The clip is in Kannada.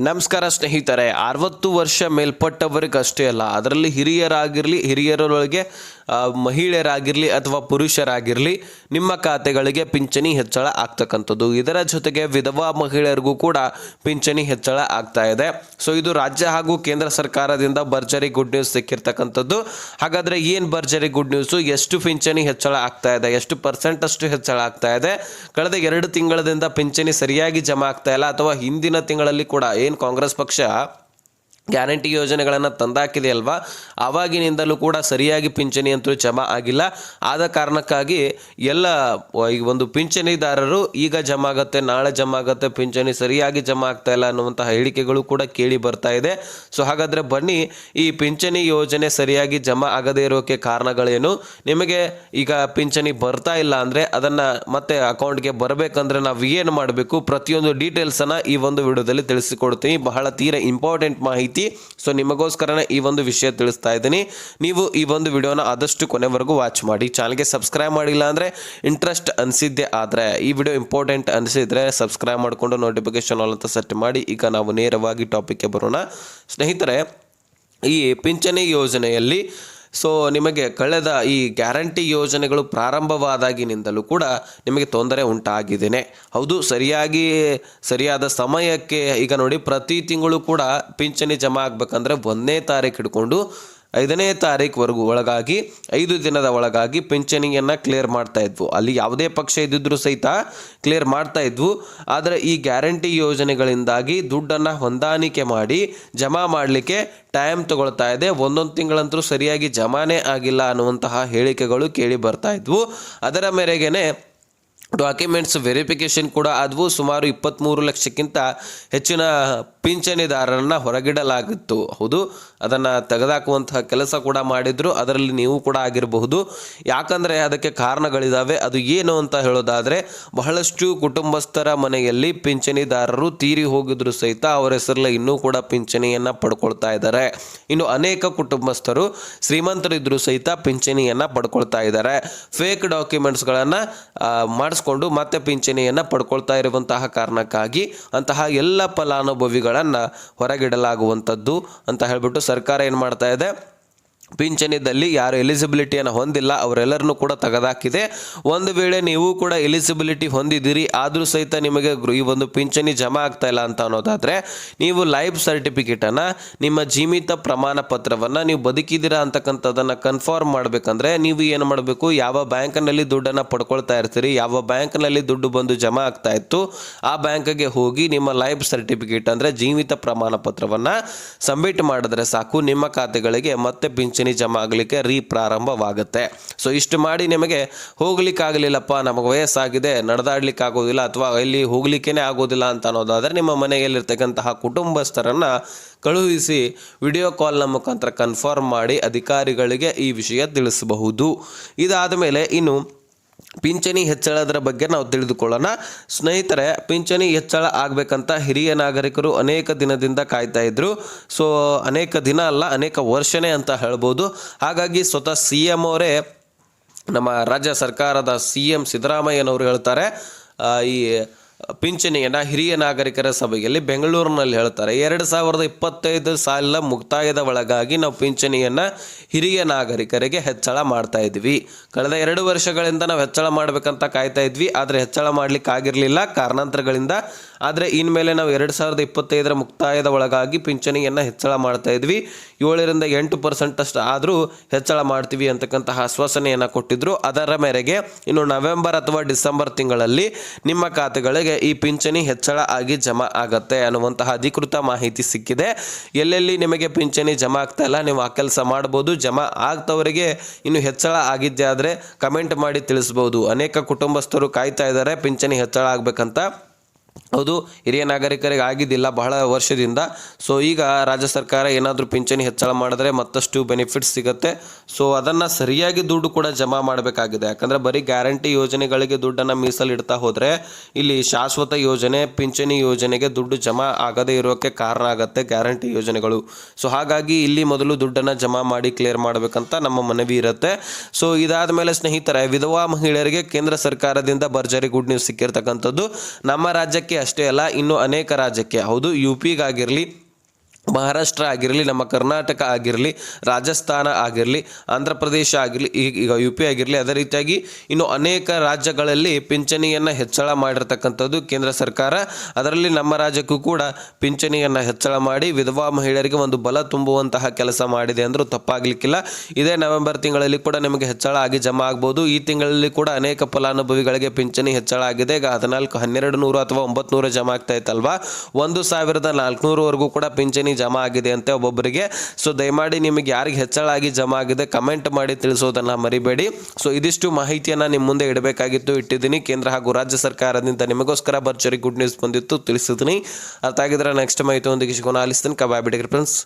ನಮಸ್ಕಾರ ಸ್ನೇಹಿತರೆ ಅರವತ್ತು ವರ್ಷ ಮೇಲ್ಪಟ್ಟವರಿಗಷ್ಟೇ ಅಲ್ಲ ಅದರಲ್ಲಿ ಹಿರಿಯರಾಗಿರಲಿ ಹಿರಿಯರೊಳಗೆ ಮಹಿಳೆಯರಾಗಿರಲಿ ಅಥವಾ ಪುರುಷರಾಗಿರಲಿ, ನಿಮ್ಮ ಖಾತೆಗಳಿಗೆ ಪಿಂಚಣಿ ಹೆಚ್ಚಳ ಆಗ್ತಕ್ಕಂಥದ್ದು. ಇದರ ಜೊತೆಗೆ ವಿಧವಾ ಮಹಿಳೆಯರಿಗೂ ಕೂಡ ಪಿಂಚಣಿ ಹೆಚ್ಚಳ ಆಗ್ತಾ ಇದೆ. ಸೊ ಇದು ರಾಜ್ಯ ಹಾಗೂ ಕೇಂದ್ರ ಸರ್ಕಾರದಿಂದ ಭರ್ಜರಿ ಗುಡ್ ನ್ಯೂಸ್ ಸಿಕ್ಕಿರ್ತಕ್ಕಂಥದ್ದು. ಹಾಗಾದರೆ ಏನು ಭರ್ಜರಿ ಗುಡ್ ನ್ಯೂಸು? ಎಷ್ಟು ಪಿಂಚಣಿ ಹೆಚ್ಚಳ ಆಗ್ತಾ ಇದೆ? ಎಷ್ಟು ಪರ್ಸೆಂಟ್ ಅಷ್ಟು ಹೆಚ್ಚಳ ಆಗ್ತಾ ಇದೆ? ಕಳೆದ ಎರಡು ತಿಂಗಳದಿಂದ ಪಿಂಚಣಿ ಸರಿಯಾಗಿ ಜಮಾ ಆಗ್ತಾ ಇಲ್ಲ ಅಥವಾ ಹಿಂದಿನ ತಿಂಗಳಲ್ಲಿ ಕೂಡ ಏನು ಕಾಂಗ್ರೆಸ್ ಪಕ್ಷ ಗ್ಯಾರಂಟಿ ಯೋಜನೆಗಳನ್ನು ತಂದಾಕಿದೆ ಅಲ್ವಾ ಆವಾಗಿನಿಂದಲೂ ಕೂಡ ಸರಿಯಾಗಿ ಪಿಂಚಣಿ ಅಂತೂ ಜಮಾ ಆಗಿಲ್ಲ. ಆದ ಕಾರಣಕ್ಕಾಗಿ ಎಲ್ಲ ಈ ಒಂದು ಪಿಂಚಣಿದಾರರು ಈಗ ಜಮಾ ಆಗುತ್ತೆ, ನಾಳೆ ಜಮಾ ಆಗುತ್ತೆ, ಪಿಂಚಣಿ ಸರಿಯಾಗಿ ಜಮಾ ಆಗ್ತಾ ಇಲ್ಲ ಅನ್ನುವಂತಹ ಹೇಳಿಕೆಗಳು ಕೂಡ ಕೇಳಿ ಬರ್ತಾ ಇದೆ. ಸೊ, ಹಾಗಾದರೆ ಬನ್ನಿ, ಈ ಪಿಂಚಣಿ ಯೋಜನೆ ಸರಿಯಾಗಿ ಜಮಾ ಆಗದೇ ಇರೋಕ್ಕೆ ಕಾರಣಗಳೇನು? ನಿಮಗೆ ಈಗ ಪಿಂಚಣಿ ಬರ್ತಾ ಇಲ್ಲ ಅಂದರೆ ಅದನ್ನು ಮತ್ತೆ ಅಕೌಂಟ್ಗೆ ಬರಬೇಕಂದ್ರೆ ನಾವು ಏನು ಮಾಡಬೇಕು? ಪ್ರತಿಯೊಂದು ಡೀಟೇಲ್ಸನ್ನು ಈ ಒಂದು ವಿಡಿಯೋದಲ್ಲಿ ತಿಳಿಸಿಕೊಡ್ತೀನಿ. ಬಹಳ ತೀರ ಇಂಪಾರ್ಟೆಂಟ್ ಮಾಹಿತಿ ಸೊ ನಿಮಗೋಸ್ಕರನೇ ಈ ಒಂದು ವಿಷಯ ತಿಳಿಸ್ತಾ ಇದ್ದೀನಿ. ನೀವು ಈ ಒಂದು ವಿಡಿಯೋನ ಆದಷ್ಟು ಕೊನೆವರೆಗೂ ವಾಚ್ ಮಾಡಿ. ಚಾನಲ್ಗೆ ಸಬ್ಸ್ಕ್ರೈಬ್ ಮಾಡಿಲ್ಲ ಅಂದರೆ ಇಂಟ್ರೆಸ್ಟ್ ಅನಿಸಿದ್ದೆ ಆದರೆ, ಈ ವಿಡಿಯೋ ಇಂಪಾರ್ಟೆಂಟ್ ಅನಿಸಿದರೆ ಸಬ್ಸ್ಕ್ರೈಬ್ ಮಾಡಿಕೊಂಡು ನೋಟಿಫಿಕೇಶನ್ ಆಲ್ ಅಂತ ಸೆಟ್ ಮಾಡಿ. ಈಗ ನಾವು ನೇರವಾಗಿ ಟಾಪಿಕ್ಗೆ ಬರೋಣ. ಸ್ನೇಹಿತರೆ, ಈ ಪಿಂಚಣಿ ಯೋಜನೆಯಲ್ಲಿ ಸೊ ನಿಮಗೆ ಕಳೆದ ಈ ಗ್ಯಾರಂಟಿ ಯೋಜನೆಗಳು ಪ್ರಾರಂಭವಾದಾಗಿನಿಂದಲೂ ಕೂಡ ನಿಮಗೆ ತೊಂದರೆ ಉಂಟಾಗಿದ್ದೇನೆ. ಹೌದು, ಸರಿಯಾಗಿ, ಸರಿಯಾದ ಸಮಯಕ್ಕೆ ಈಗ ನೋಡಿ ಪ್ರತಿ ತಿಂಗಳು ಕೂಡ ಪಿಂಚಣಿ ಜಮಾ ಆಗಬೇಕಂದ್ರೆ ಒಂದನೇ ತಾರೀಕು ಹಿಡ್ಕೊಂಡು ಐದನೇ ತಾರೀಕುವರೆಗೂ ಒಳಗಾಗಿ, ಐದು ದಿನದ ಒಳಗಾಗಿ ಪಿಂಚಣಿಯನ್ನು ಕ್ಲಿಯರ್ ಮಾಡ್ತಾ ಇದ್ವು. ಅಲ್ಲಿ ಯಾವುದೇ ಪಕ್ಷ ಇದ್ದಿದ್ರು ಸಹಿತ ಕ್ಲಿಯರ್ ಮಾಡ್ತಾ ಇದ್ವು. ಆದರೆ ಈ ಗ್ಯಾರಂಟಿ ಯೋಜನೆಗಳಿಂದಾಗಿ ದುಡ್ಡನ್ನು ಹೊಂದಾಣಿಕೆ ಮಾಡಿ, ಜಮಾ ಮಾಡಲಿಕ್ಕೆ ಟೈಮ್ ತಗೊಳ್ತಾ ಇದೆ. ಒಂದೊಂದು ತಿಂಗಳಂತರೂ ಸರಿಯಾಗಿ ಜಮಾನೇ ಆಗಿಲ್ಲ ಅನ್ನುವಂತಹ ಹೇಳಿಕೆಗಳು ಕೇಳಿ ಬರ್ತಾ ಇದ್ವು. ಅದರ ಮೇರೆಗೆನೆ ಡಾಕ್ಯುಮೆಂಟ್ಸ್ ವೆರಿಫಿಕೇಷನ್ ಕೂಡ ಅದು ಸುಮಾರು ಇಪ್ಪತ್ತ್ಮೂರು ಲಕ್ಷಕ್ಕಿಂತ ಹೆಚ್ಚಿನ ಪಿಂಚಣಿದಾರರನ್ನು ಹೊರಗಿಡಲಾಗಿತ್ತು. ಹೌದು, ಅದನ್ನು ತೆಗೆದಾಕುವಂತಹ ಕೆಲಸ ಕೂಡ ಮಾಡಿದ್ರು. ಅದರಲ್ಲಿ ನೀವು ಕೂಡ ಆಗಿರಬಹುದು. ಯಾಕಂದರೆ ಅದಕ್ಕೆ ಕಾರಣಗಳಿದ್ದಾವೆ ಅದು ಏನು ಅಂತ ಹೇಳೋದಾದರೆ, ಬಹಳಷ್ಟು ಕುಟುಂಬಸ್ಥರ ಮನೆಯಲ್ಲಿ ಪಿಂಚಣಿದಾರರು ತೀರಿ ಹೋಗಿದ್ರು ಸಹಿತ ಅವರ ಹೆಸರಲ್ಲಿ ಇನ್ನೂ ಕೂಡ ಪಿಂಚಣಿಯನ್ನು ಪಡ್ಕೊಳ್ತಾ ಇದ್ದಾರೆ. ಇನ್ನು ಅನೇಕ ಕುಟುಂಬಸ್ಥರು ಶ್ರೀಮಂತರಿದ್ದರೂ ಸಹಿತ ಪಿಂಚಣಿಯನ್ನು ಪಡ್ಕೊಳ್ತಾ ಇದ್ದಾರೆ. ಫೇಕ್ ಡಾಕ್ಯುಮೆಂಟ್ಸ್ಗಳನ್ನು ಮಾಡಿಸ್ಕೊಂಡು ಮತ್ತೆ ಪಿಂಚಣಿಯನ್ನು ಪಡ್ಕೊಳ್ತಾ ಇರುವಂತಹ ಕಾರಣಕ್ಕಾಗಿ ಅಂತಹ ಎಲ್ಲ ಫಲಾನುಭವಿಗಳನ್ನು ಹೊರಗಿಡಲಾಗುವಂಥದ್ದು ಅಂತ ಹೇಳಿಬಿಟ್ಟು ಸರ್ಕಾರ ಏನು ಮಾಡ್ತಾ ಇದೆ? ಪಿಂಚಣಿದಲ್ಲಿ ಯಾರು ಎಲಿಜಿಬಿಲಿಟಿಯನ್ನು ಹೊಂದಿಲ್ಲ, ಅವರೆಲ್ಲರನ್ನೂ ಕೂಡ ತೆಗೆದಾಕಿದೆ. ಒಂದು ವೇಳೆ ನೀವು ಕೂಡ ಎಲಿಜಿಬಿಲಿಟಿ ಹೊಂದಿದ್ದೀರಿ, ಆದರೂ ಸಹಿತ ನಿಮಗೆ ಈ ಒಂದು ಪಿಂಚಣಿ ಜಮಾ ಆಗ್ತಾ ಇಲ್ಲ ಅಂತ ಅನ್ನೋದಾದರೆ, ನೀವು ಲೈಫ್ ಸರ್ಟಿಫಿಕೇಟನ್ನು ನಿಮ್ಮ ಜೀವಿತ ಪ್ರಮಾಣ ಪತ್ರವನ್ನು ನೀವು ಬದುಕಿದ್ದೀರಾ ಅಂತಕ್ಕಂಥದ್ದನ್ನು ಕನ್ಫರ್ಮ್ ಮಾಡಬೇಕಂದ್ರೆ, ನೀವು ಏನು ಮಾಡಬೇಕು? ಯಾವ ಬ್ಯಾಂಕ್ನಲ್ಲಿ ದುಡ್ಡನ್ನು ಪಡ್ಕೊಳ್ತಾ ಇರ್ತೀರಿ? ಯಾವ ಬ್ಯಾಂಕ್ನಲ್ಲಿ ದುಡ್ಡು ಬಂದು ಜಮಾ ಆಗ್ತಾ ಇತ್ತು? ಆ ಬ್ಯಾಂಕ್ಗೆ ಹೋಗಿ ನಿಮ್ಮ ಲೈಫ್ ಸರ್ಟಿಫಿಕೇಟ್ ಅಂದರೆ ಜೀವಿತ ಪ್ರಮಾಣ ಪತ್ರವನ್ನು ಸಬ್ಮಿಟ್ ಮಾಡಿದ್ರೆ ಸಾಕು, ನಿಮ್ಮ ಖಾತೆಗಳಿಗೆ ಮತ್ತೆ ಪಿಂಚಣಿ ಜಮಾ ಆಗಲಿಕ್ಕೆ ರೀ ಪ್ರಾರಂಭವಾಗುತ್ತೆ ಸೊ ಇಷ್ಟು ಮಾಡಿ ನಿಮಗೆ ಹೋಗ್ಲಿಕ್ಕಾಗಲಿಲ್ಲಪ್ಪ, ನಮಗೆ ವಯಸ್ಸಾಗಿದೆ ನಡೆದಾಡ್ಲಿಕ್ಕೆ ಆಗೋದಿಲ್ಲ ಅಥವಾ ಇಲ್ಲಿ ಹೋಗ್ಲಿಕ್ಕೇನೆ ಆಗೋದಿಲ್ಲ ಅಂತ ಅನ್ನೋದಾದರೆ ನಿಮ್ಮ ಮನೆಯಲ್ಲಿರ್ತಕ್ಕಂತಹ ಕುಟುಂಬಸ್ಥರನ್ನು ಕಳುಹಿಸಿ ವಿಡಿಯೋ ಕಾಲ್ನ ಮುಖಾಂತರ ಕನ್ಫರ್ಮ್ ಮಾಡಿ ಅಧಿಕಾರಿಗಳಿಗೆ ಈ ವಿಷಯ ತಿಳಿಸಬಹುದು. ಇದಾದ ಮೇಲೆ ಇನ್ನು ಪಿಂಚಣಿ ಹೆಚ್ಚಳದ ಬಗ್ಗೆ ನಾವು ತಿಳಿದುಕೊಳ್ಳೋಣ. ಸ್ನೇಹಿತರೆ, ಪಿಂಚಣಿ ಹೆಚ್ಚಳ ಆಗಬೇಕಂತ ಹಿರಿಯ ನಾಗರಿಕರು ಅನೇಕ ದಿನದಿಂದ ಕಾಯ್ತಾ ಇದ್ರು. ಸೊ ಅನೇಕ ದಿನ ಅಲ್ಲ, ಅನೇಕ ವರ್ಷನೇ ಅಂತ ಹೇಳ್ಬೋದು. ಹಾಗಾಗಿ ಸ್ವತಃ ಸಿ ಎಂ ಅವರೇ ನಮ್ಮ ರಾಜ್ಯ ಸರ್ಕಾರದ ಸಿ ಎಂ ಸಿದ್ದರಾಮಯ್ಯನವರು ಹೇಳ್ತಾರೆ ಈ ಪಿಂಚಣಿಯನ್ನು ಹಿರಿಯ ನಾಗರಿಕರ ಸಭೆಯಲ್ಲಿ ಬೆಂಗಳೂರಿನಲ್ಲಿ ಹೇಳ್ತಾರೆ, ಎರಡು ಸಾವಿರದ ಇಪ್ಪತ್ತೈದು ಸಾಲ ಮುಕ್ತಾಯದ ಒಳಗಾಗಿ ನಾವು ಪಿಂಚಣಿಯನ್ನು ಹಿರಿಯ ನಾಗರಿಕರಿಗೆ ಹೆಚ್ಚಳ ಮಾಡ್ತಾ ಇದ್ವಿ. ಕಳೆದ ಎರಡು ವರ್ಷಗಳಿಂದ ನಾವು ಹೆಚ್ಚಳ ಮಾಡಬೇಕಂತ ಕಾಯ್ತಾ ಇದ್ವಿ. ಆದರೆ ಹೆಚ್ಚಳ ಮಾಡ್ಲಿಕ್ಕೆ ಆಗಿರಲಿಲ್ಲ ಕಾರಣಾಂತರಗಳಿಂದ ಆದರೆ ಇನ್ಮೇಲೆ ನಾವು ಎರಡು ಸಾವಿರದ ಇಪ್ಪತ್ತೈದರ ಮುಕ್ತಾಯದ ಒಳಗಾಗಿ ಪಿಂಚಣಿಯನ್ನು ಹೆಚ್ಚಳ ಮಾಡ್ತಾ ಇದ್ವಿ. ಏಳರಿಂದ ಎಂಟು ಪರ್ಸೆಂಟ್ ಅಷ್ಟು ಆದರೂ ಹೆಚ್ಚಳ ಮಾಡ್ತೀವಿ ಅಂತಕ್ಕಂತಹ ಆಶ್ವಾಸನೆಯನ್ನು ಕೊಟ್ಟಿದ್ರು. ಅದರ ಮೇರೆಗೆ ಇನ್ನು ನವೆಂಬರ್ ಅಥವಾ ಡಿಸೆಂಬರ್ ತಿಂಗಳಲ್ಲಿ ನಿಮ್ಮ ಖಾತೆಗಳಿಗೆ ಈ ಪಿಂಚಣಿ ಹೆಚ್ಚಳ ಆಗಿ ಜಮಾ ಆಗುತ್ತೆ ಅನ್ನುವಂತಹ ಅಧಿಕೃತ ಮಾಹಿತಿ ಸಿಕ್ಕಿದೆ. ಎಲ್ಲೆಲ್ಲಿ ನಿಮಗೆ ಪಿಂಚಣಿ ಜಮಾ ಆಗ್ತಾ ಇಲ್ಲ, ನೀವು ಆ ಕೆಲಸ ಮಾಡ್ಬೋದು, ಜಮಾ ಆಗ್ತವರಿಗೆ ಇನ್ನು ಹೆಚ್ಚಳ ಆಗಿದ್ದೆ ಆದರೆ ಕಮೆಂಟ್ ಮಾಡಿ ತಿಳಿಸ್ಬೋದು. ಅನೇಕ ಕುಟುಂಬಸ್ಥರು ಕಾಯ್ತಾ ಇದ್ದಾರೆ, ಪಿಂಚಣಿ ಹೆಚ್ಚಳ ಆಗಬೇಕಂತ. ಹೌದು, ಹಿರಿಯ ನಾಗರಿಕರಿಗೆ ಆಗಿದ್ದಿಲ್ಲ ಬಹಳ ವರ್ಷದಿಂದ. ಸೊ ಈಗ ರಾಜ್ಯ ಸರ್ಕಾರ ಏನಾದರೂ ಪಿಂಚಣಿ ಹೆಚ್ಚಳ ಮಾಡಿದ್ರೆ ಮತ್ತಷ್ಟು ಬೆನಿಫಿಟ್ಸ್ ಸಿಗುತ್ತೆ. ಸೊ ಅದನ್ನು ಸರಿಯಾಗಿ ದುಡ್ಡು ಕೂಡ ಜಮಾ ಮಾಡಬೇಕಾಗಿದೆ. ಯಾಕಂದರೆ ಬರೀ ಗ್ಯಾರಂಟಿ ಯೋಜನೆಗಳಿಗೆ ದುಡ್ಡನ್ನು ಮೀಸಲಿಡ್ತಾ ಹೋದರೆ ಇಲ್ಲಿ ಶಾಶ್ವತ ಯೋಜನೆ, ಪಿಂಚಣಿ ಯೋಜನೆಗೆ ದುಡ್ಡು ಜಮಾ ಆಗದೇ ಇರೋಕ್ಕೆ ಕಾರಣ ಆಗುತ್ತೆ ಗ್ಯಾರಂಟಿ ಯೋಜನೆಗಳು. ಸೊ ಹಾಗಾಗಿ ಇಲ್ಲಿ ಮೊದಲು ದುಡ್ಡನ್ನು ಜಮಾ ಮಾಡಿ ಕ್ಲಿಯರ್ ಮಾಡಬೇಕಂತ ನಮ್ಮ ಮನವಿ ಇರುತ್ತೆ. ಸೊ ಇದಾದ ಮೇಲೆ ಸ್ನೇಹಿತರೆ, ವಿಧವಾ ಮಹಿಳೆಯರಿಗೆ ಕೇಂದ್ರ ಸರ್ಕಾರದಿಂದ ಭರ್ಜರಿ ಗುಡ್ ನ್ಯೂಸ್ ಸಿಕ್ಕಿರ್ತಕ್ಕಂಥದ್ದು. ನಮ್ಮ ರಾಜ್ಯ ಅಷ್ಟೇ ಅಲ್ಲ ಇನ್ನು ಅನೇಕ ರಾಜ್ಯಕ್ಕೆ. ಹೌದು ಯು ಪಿಗಾಗಿರಲಿ ಮಹಾರಾಷ್ಟ್ರ ಆಗಿರಲಿ, ನಮ್ಮ ಕರ್ನಾಟಕ ಆಗಿರಲಿ, ರಾಜಸ್ಥಾನ ಆಗಿರಲಿ, ಆಂಧ್ರ ಪ್ರದೇಶ ಆಗಿರಲಿ ಈಗ ಯು ಪಿ ಆಗಿರಲಿ, ಅದೇ ರೀತಿಯಾಗಿ ಇನ್ನು ಅನೇಕ ರಾಜ್ಯಗಳಲ್ಲಿ ಪಿಂಚಣಿಯನ್ನು ಹೆಚ್ಚಳ ಮಾಡಿರ್ತಕ್ಕಂಥದ್ದು ಕೇಂದ್ರ ಸರ್ಕಾರ. ಅದರಲ್ಲಿ ನಮ್ಮ ರಾಜ್ಯಕ್ಕೂ ಕೂಡ ಪಿಂಚಣಿಯನ್ನು ಹೆಚ್ಚಳ ಮಾಡಿ ವಿಧವಾ ಮಹಿಳೆಯರಿಗೆ ಒಂದು ಬಲ ತುಂಬುವಂತಹ ಕೆಲಸ ಮಾಡಿದೆ ಅಂದರೂ ತಪ್ಪಾಗಲಿಕ್ಕಿಲ್ಲ. ಇದೇ ನವೆಂಬರ್ ತಿಂಗಳಲ್ಲಿ ಕೂಡ ನಿಮಗೆ ಹೆಚ್ಚಳ ಆಗಿ ಜಮಾ ಆಗ್ಬೋದು. ಈ ತಿಂಗಳಲ್ಲಿ ಕೂಡ ಅನೇಕ ಫಲಾನುಭವಿಗಳಿಗೆ ಪಿಂಚಣಿ ಹೆಚ್ಚಳ ಆಗಿದೆ. ಈಗ ಹದಿನಾಲ್ಕು, ಹನ್ನೆರಡು ನೂರು ಅಥವಾ ಒಂಬತ್ತು ನೂರು ಜಮಾ ಆಗ್ತಾ ಇತ್ತಲ್ವಾ? ಒಂದು ಸಾವಿರದ ನಾಲ್ಕುನೂರವರೆಗೂ ಕೂಡ ಪಿಂಚಣಿ ಜಮಾ ಆಗಿದೆ ಅಂತ ಒಬ್ಬೊಬ್ಬರಿಗೆ. ಸೊ ದಯಮಾಡಿ ನಿಮಗೆ ಯಾರಿಗೆ ಹೆಚ್ಚಳ ಆಗಿ ಜಮಾ ಆಗಿದೆ ಕಮೆಂಟ್ ಮಾಡಿ ತಿಳಿಸೋದನ್ನು ಮರಿಬೇಡಿ. ಸೊ ಇದಿಷ್ಟು ಮಾಹಿತಿಯನ್ನು ನಿಮ್ಮ ಮುಂದೆ ಇಡಬೇಕಾಗಿತ್ತು, ಇಟ್ಟಿದ್ದೀನಿ. ಕೇಂದ್ರ ಹಾಗೂ ರಾಜ್ಯ ಸರ್ಕಾರದಿಂದ ನಿಮಗೋಸ್ಕರ ಭರ್ಜರಿ ಗುಡ್ ನ್ಯೂಸ್ ಬಂದಿತ್ತು, ತಿಳಿಸಿದ್ದೀನಿ. ಅರ್ಥ ಆಗಿದ್ರೆ ನೆಕ್ಸ್ಟ್ ಮಾಹಿತಿ ಒಂದಿಗೆ ಸಿಗೋಣ. ಆಲಿಸ್ತೀನಿ ಕಬಾಯ್ ಬಿಡಿಗ್ರಿ ಫ್ರೆಂಡ್ಸ್